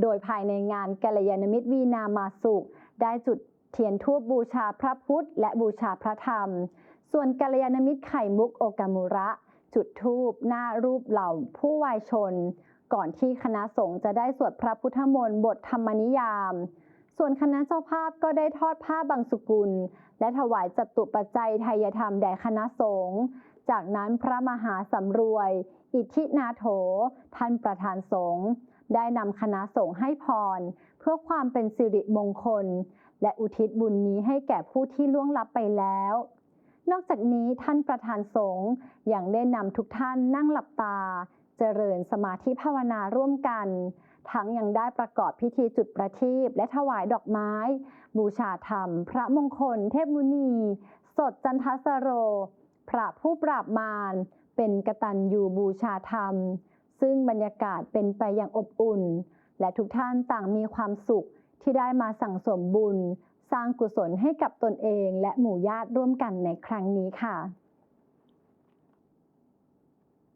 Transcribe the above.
โดยภายในงานกัลยาณมิตรวีนามาสุข ได้จุดเทียนทูบบูชาพระพุทธ และบูชาพระธรรม ส่วนกัลยาณมิตรไข่มุกโอกามุระ จุดทูบหน้ารูปเหล่าผู้วายชน ก่อนที่คณะสงฆ์จะได้สวดพระพุทธมนต์บทธรรมนิยาม ส่วนคณะเจ้าภาพก็ได้ทอดผ้าบางสุกุล และถวายจตุปัจจัยไทยธรรมแด่คณะสงฆ์ จากนั้นพระมหาสำรวย อิทธินาโถ ท่านประธานสงฆ์ได้นำคณะสงฆ์ให้พร เพื่อความเป็นสิริมงคล และอุทิศบุญนี้ให้แก่ผู้ที่ล่วงลับไปแล้ว นอกจากนี้ท่านประธานสงฆ์ยังได้นำทุกท่านนั่งหลับตา เจริญสมาธิภาวนาร่วมกัน ทั้งยังได้ประกอบพิธีจุดประทีปและถวายดอกไม้ บูชาธรรม พระมงคล เทพมุนี สดจันทสโร พระผู้ปราบมารเป็นกตัญญูบูชาธรรม ซึ่งบรรยากาศเป็นไปอย่างอบอุ่น และทุกท่านต่างมีความสุขที่ได้มาสั่งสมบุญ สร้างกุศลให้กับตนเองและหมู่ญาติร่วมกันในครั้งนี้ค่ะ